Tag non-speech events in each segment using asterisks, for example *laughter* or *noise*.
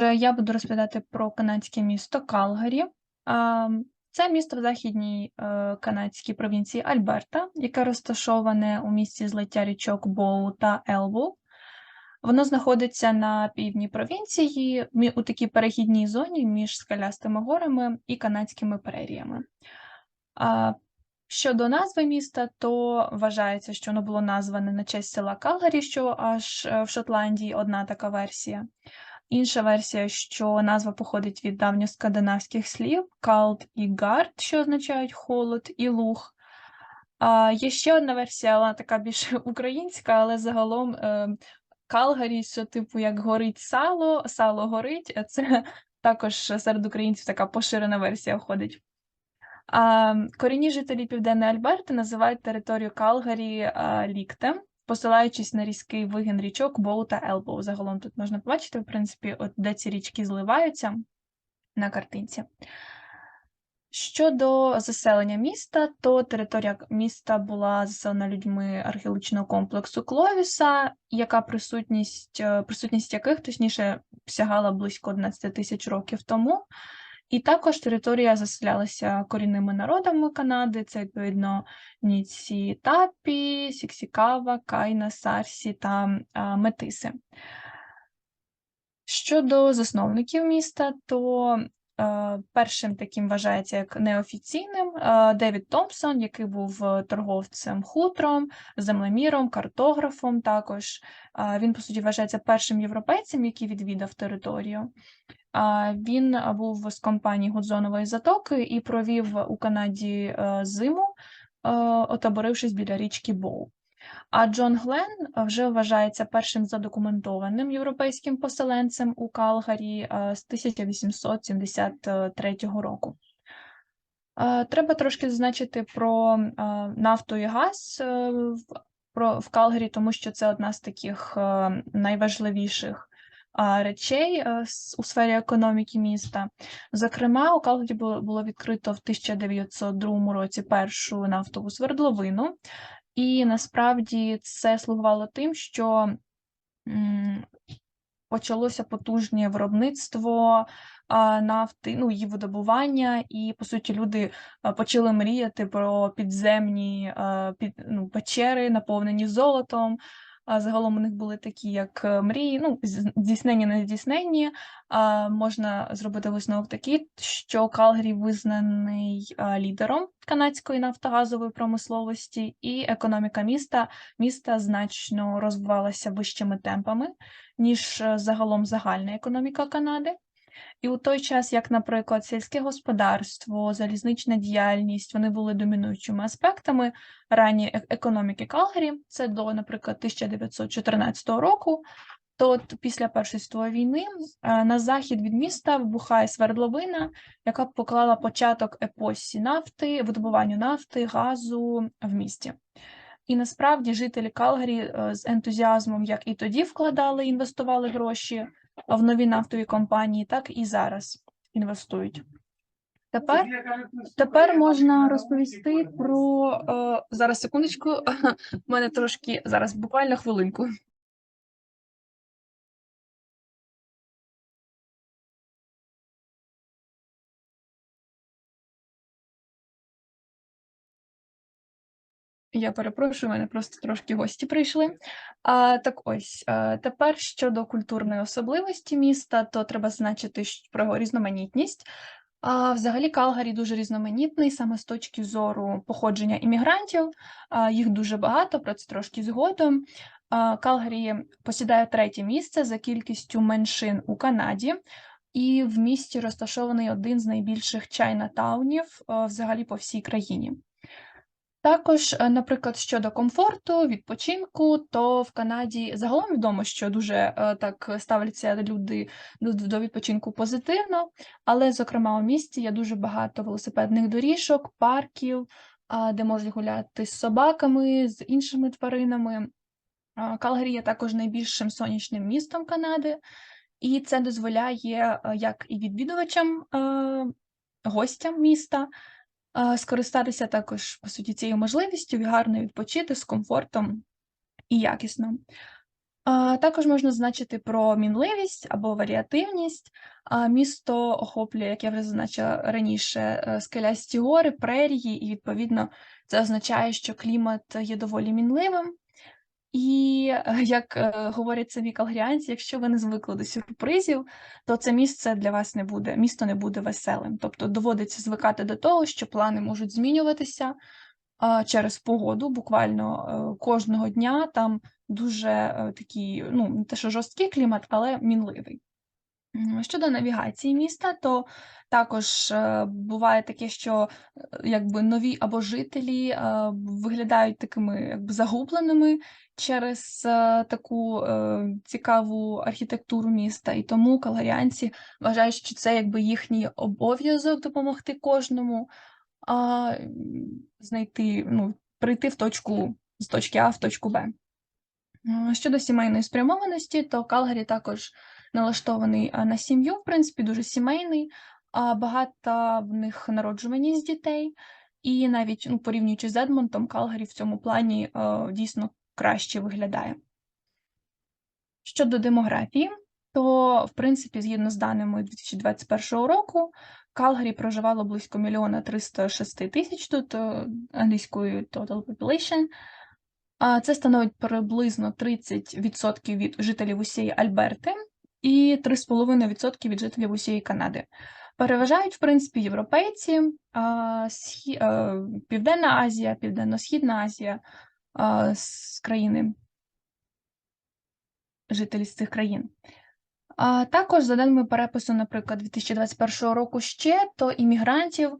Я буду розповідати про канадське місто Калгарі. Це місто в західній е, канадській провінції Альберта, яке розташоване у місті злиття річок Боу та Елву. Воно знаходиться на півдні провінції у такій перехідній зоні між скалястими горами і канадськими преріями. Щодо назви міста, то вважається, що воно було назване на честь села Калгарі, що аж е, в Шотландії одна така версія. Інша версія, що назва походить від давньоскандинавських слів «калд» і «гард», що означають холод і луг. А є ще одна версія, вона така більш *laughs* українська, але загалом е, Калгарі, що типу як горить сало, сало горить. а Це *laughs* також серед українців така поширена версія входить. Корінні жителі Південної Альберти називають територію Калгарі ліктем, посилаючись на різкий вигін річок Боу та Елбоу. Загалом тут можна побачити, в принципі, от де ці річки зливаються на картинці. Щодо заселення міста, то територія міста була заселена людьми археологічного комплексу Кловіса, яка присутність, е, присутність яких, точніше, сягала близько 11 тисяч років тому. І також територія заселялася корінними народами Канади, це відповідно Ніці Тапі, Сіксікава, Кайна, Сарсі та Метиси. Щодо засновників міста, то першим таким вважається як неофіційним Девід Томпсон, який був торговцем хутром, землеміром, картографом. Також він, по суті, вважається першим європейцем, який відвідав територію. Він був з компанії Гудзонової затоки і провів у Канаді е, зиму, е, отаборившись біля річки Боу. А Джон Глен е, вже вважається першим задокументованим європейським поселенцем у Калгарі з 1873 року. Треба трошки зазначити про нафту і газ в- Калгарі, тому що це одна з таких найважливіших речей е, у сфері економіки міста. Зокрема, у Калгарі було, відкрито в 1902 році першу нафтову свердловину, і насправді це слугувало тим, що почалося потужнє виробництво нафти, ну, її видобування, і, по суті, люди почали мріяти про підземні під, ну, печери, наповнені золотом. А загалом у них були такі, як е, мрії, ну, здійснення не здійснені. А, можна зробити висновок такий, що Калгарі визнаний лідером канадської нафтогазової промисловості, і економіка міста, міста значно розвивалася вищими темпами ніж е, загалом загальна економіка Канади. І у той час, як, наприклад, сільське господарство, залізнична діяльність, вони були домінуючими аспектами ранньої е- економіки Калгарі, це до, наприклад, 1914 року. То після Першої світової війни е, на захід від міста вибухає свердловина, яка поклала початок епосі нафти, видобуванню нафти, газу в місті. І насправді жителі Калгарі е, з ентузіазмом, як і тоді вкладали, інвестували гроші в нові нафтові компанії, так і зараз інвестують. Тепер, тепер можна розповісти про е, зараз секундочку. *laughs* У мене трошки зараз буквально хвилинку. Я перепрошую, у мене просто трошки гості прийшли. А, так ось, е, тепер щодо культурної особливості міста, то треба значити про різноманітність. А, взагалі, Калгарі дуже різноманітний, саме з точки зору походження іммігрантів. А, їх дуже багато, про це трошки згодом. А, Калгарі посідає третє місце за кількістю меншин у Канаді. І в місті розташований один з найбільших чайнатаунів е, взагалі по всій країні. Також, е, наприклад, щодо комфорту, відпочинку, то в Канаді загалом відомо, що дуже е, так ставляться люди до, до відпочинку позитивно, але, зокрема, у місті є дуже багато велосипедних доріжок, парків, а, де можуть гуляти з собаками, з іншими тваринами. А, Калгарі є також найбільшим сонячним містом Канади, і це дозволяє е, як і відвідувачам, е, гостям міста скористатися також, по суті, цією можливістю гарно відпочити з комфортом і якісно. Також можна значити про мінливість або варіативність. Місто охоплює, як я вже зазначила раніше, е, скелясті гори, прерії, і відповідно це означає, що клімат є доволі мінливим. І, е, як, е, говорять самі калгаріанці, якщо ви не звикли до сюрпризів, то це місце для вас не буде місто не буде веселим. Тобто доводиться звикати до того, що плани можуть змінюватися, е, через погоду. Буквально, е, кожного дня там дуже, е, такий, ну, не те, що жорсткий клімат, але мінливий. Щодо навігації міста, то також, е, буває таке, що, е, якби нові або жителі, е, виглядають такими якби загубленими через, таку, цікаву архітектуру міста. І тому калгаріанці вважають, що це якби їхній обов'язок допомогти кожному, а, знайти, ну, прийти в точку з точки А в точку Б. Щодо сімейної спрямованості, то Калгарі також налаштований, на сім'ю, в принципі, дуже сімейний, а, багата в них народжуваність дітей, і навіть, ну, порівнюючи з Едмонтом, Калгарі в цьому плані, е, дійсно краще виглядає. Щодо демографії, то, в принципі, згідно з даними 2021 року, Калгарі проживало близько 1 306 000 тут, е, англійською total population. Це становить приблизно 30% від жителів усієї Альберти і 3,5% від жителів усієї Канади. Переважають, в принципі, європейці, е, Південна Азія, Південно-Східна Азія, з країни жителі з цих країн. А також за даними перепису, наприклад, 2021 року ще, то іммігрантів,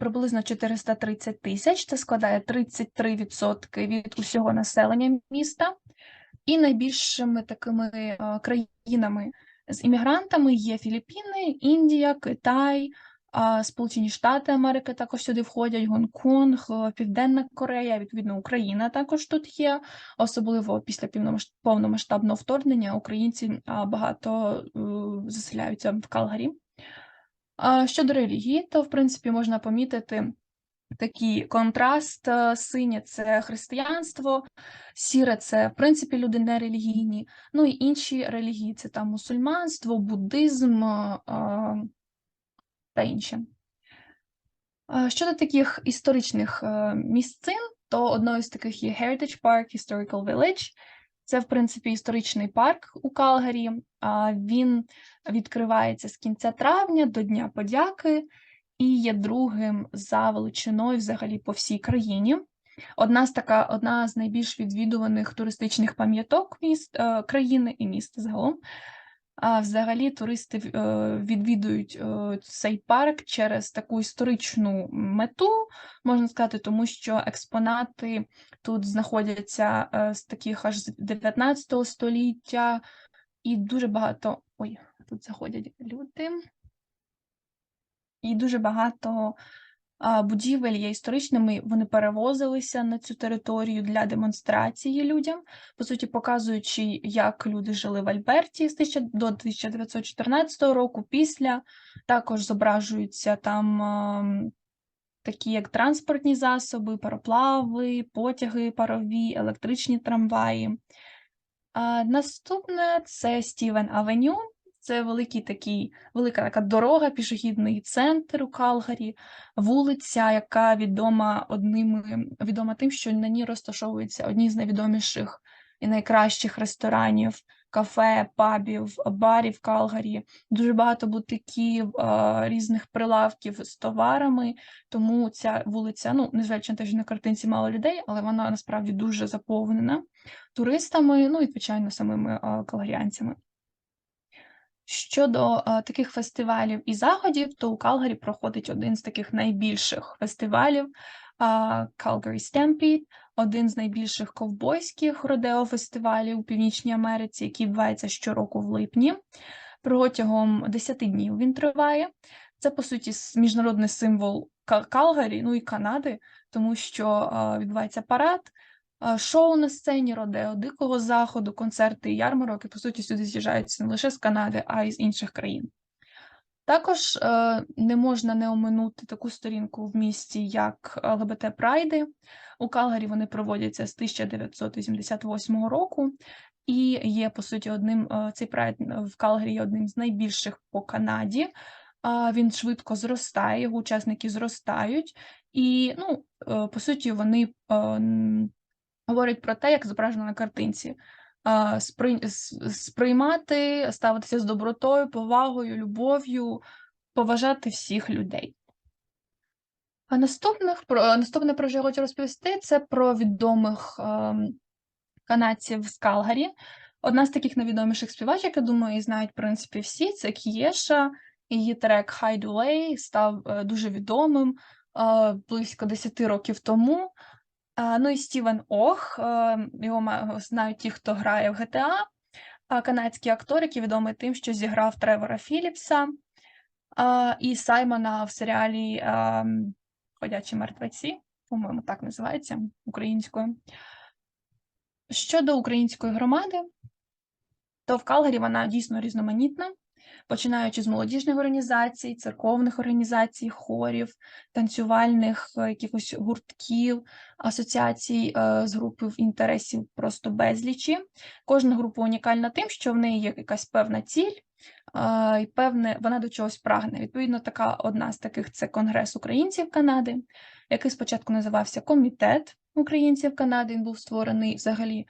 приблизно 430 тисяч, це складає 33% від усього населення міста. І найбільшими такими, країнами з іммігрантами є Філіппіни, Індія, Китай, Сполучені Штати Америки також сюди входять, Гонконг, е, Південна Корея, відповідно, Україна також тут є. Особливо після повномасштабного вторгнення українці, багато, е, заселяються в Калгарі. Щодо релігії, то, в принципі, можна помітити такий контраст. Е, синє- це християнство, сіре- це, в принципі, люди нерелігійні, ну і інші релігії- це там мусульманство, буддизм, а, та інші. А, щодо таких історичних, е, місцин, то одною з таких є Heritage Park Historical Village. Це, в принципі, історичний парк у Калгарі. Він відкривається з кінця травня до Дня подяки і є другим за величиною взагалі по всій країні. Одна з така одна з найбільш відвідуваних туристичних пам'яток міст, е, країни і міста загалом. А взагалі туристи е, відвідують, е, цей парк через таку історичну мету, можна сказати, тому що експонати тут знаходяться, з таких аж з 19 століття, і дуже багато ой, тут заходять люди. І дуже багато, будівель є історичними, вони перевозилися на цю територію для демонстрації людям, по суті, показуючи, як люди жили в Альберті до 1914 року, після. Також зображуються там, такі як транспортні засоби, пароплави, потяги парові, електричні трамваї. А, наступне це Стівен Авеню. Це великий такий велика така дорога, пішохідний центр у Калгарі, вулиця, яка відома одними відома тим, що на ній розташовуються одні з найвідоміших і найкращих ресторанів, кафе, пабів, барів в Калгарі. Дуже багато бутиків, різних прилавків з товарами, тому ця вулиця, ну, незважаючи на те, що на картинці мало людей, але вона насправді дуже заповнена туристами, ну і, звичайно, самими, калгаріанцями. Щодо, а, таких фестивалів і заходів, то у Калгарі проходить один з таких найбільших фестивалів, а, Calgary Stampede, один з найбільших ковбойських родео-фестивалів у Північній Америці, який відбувається щороку в липні. Протягом 10 днів він триває. Це, по суті, міжнародний символ Калгарі, ну і Канади, тому що, а, відбувається парад, шоу на сцені, родео Дикого Заходу, концерти і ярмарок, і, по суті, сюди з'їжджаються не лише з Канади, а й з інших країн. Також е, не можна не оминути таку сторінку в місті, як ЛГБТ Прайди. У Калгарі вони проводяться з 1988 року, і є, по суті, одним е, цей прайд в Калгарі є одним з найбільших по Канаді. Він швидко зростає, його учасники зростають, і, ну, е, по суті, вони м, говорять про те, як зображено на картинці. Сприй- Сприймати, ставитися з добротою, повагою, любов'ю, поважати всіх людей. А наступних про наступне, про що я хочу розповісти, це про відомих ем, канадців з Калгарі. Одна з таких найвідоміших співачок, я думаю, і знають, в принципі, всі, це Кієша. Її трек Hide Away став е, дуже відомим е, близько 10 років тому. Ну і Стівен Ох, е, його знають ті, хто грає в GTA, канадський актор, який відомий тим, що зіграв Тревора Філіпса і Саймона в серіалі Ходячі мертвеці, по-моєму, так називається українською. Щодо української громади, то в Калгарі вона дійсно різноманітна, починаючи з молодіжних організацій, церковних організацій, хорів, танцювальних е, якихось гуртків, асоціацій е, з групи інтересів просто безлічі. Кожна група унікальна тим, що в неї є якась певна ціль, е, і певне, вона до чогось прагне. Відповідно, така одна з таких це Конгрес українців Канади, який спочатку називався Комітет українців Канади. Він був створений взагалі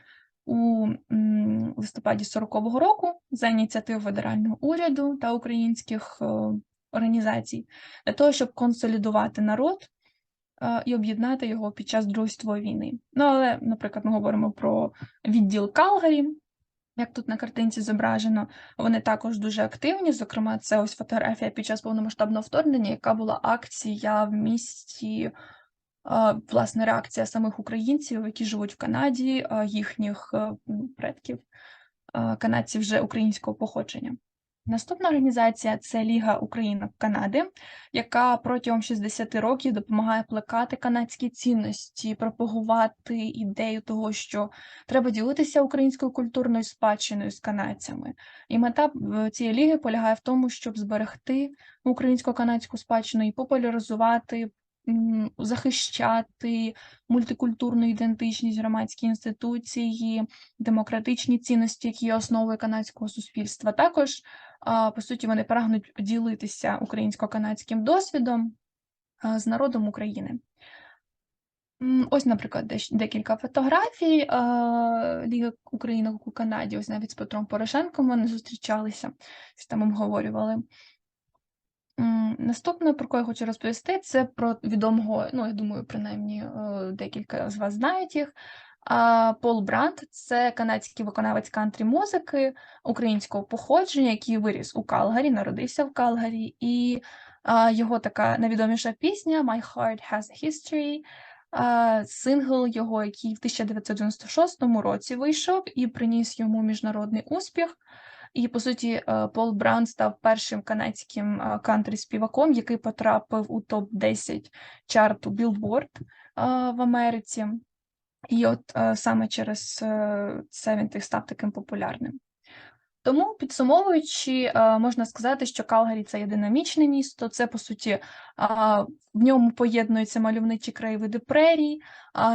у листопаді 40-го року за ініціативи федерального уряду та українських е, організацій для того, щоб консолідувати народ е, і об'єднати його під час Другої світової війни. Ну, але, наприклад, ми говоримо про відділ Калгарі, як тут на картинці зображено, вони також дуже активні. Зокрема, це ось фотографія під час повномасштабного вторгнення, яка була акція в місті власне, реакція самих українців, які живуть в Канаді, їхніх е, предків, канадців вже українського походження. Наступна організація це Ліга Українок Канади, яка протягом 60 років допомагає плекати канадські цінності, пропагувати ідею того, що треба ділитися українською культурною спадщиною з канадцями. І мета е, цієї ліги полягає в тому, щоб зберегти українсько-канадську спадщину і популяризувати захищати мультикультурну ідентичність, громадські інституції, демократичні цінності, які є основою канадського суспільства. Також, по суті, вони прагнуть ділитися українсько-канадським досвідом з народом України. Ось, наприклад, декілька фотографій Ліги Українок у Канаді. Ось навіть з Петром Порошенком вони зустрічалися, там обговорювали. Наступне, про кого я хочу розповісти, це про відомого, ну, я думаю, принаймні е, декілька з вас знають їх. Пол Бранд це канадський виконавець кантрі музики українського походження, який виріс у Калгарі, народився в Калгарі, і його така найвідоміша пісня My Heart Has a History. Сингл його, який в 1996 році вийшов і приніс йому міжнародний успіх. І, по суті, е, Пол Браун став першим канадським е, кантрі-співаком, який потрапив у топ-10 чарту Billboard е, в Америці. І от саме через це він так став таким популярним. Тому, підсумовуючи, можна сказати, що Калгарі це є динамічне місто. Це, по суті, в ньому поєднуються мальовничі краєвиди прерій,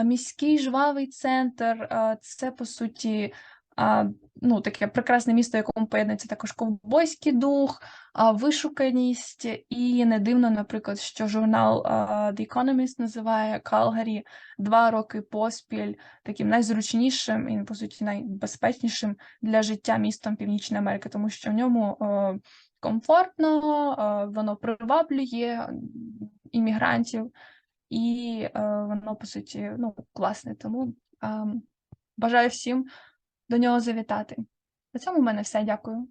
міський жвавий центр. Це, по суті, а, ну, таке прекрасне місто, в якому поєднується також ковбойський дух, а, вишуканість. І не дивно, наприклад, що журнал The Economist називає Калгарі два роки поспіль таким найзручнішим і, по суті, найбезпечнішим для життя містом Північної Америки, тому що в ньому комфортно, воно приваблює іммігрантів, і е, воно, по суті, ну, класне. Тому е, бажаю всім до нього завітати. На цьому в мене все. Дякую.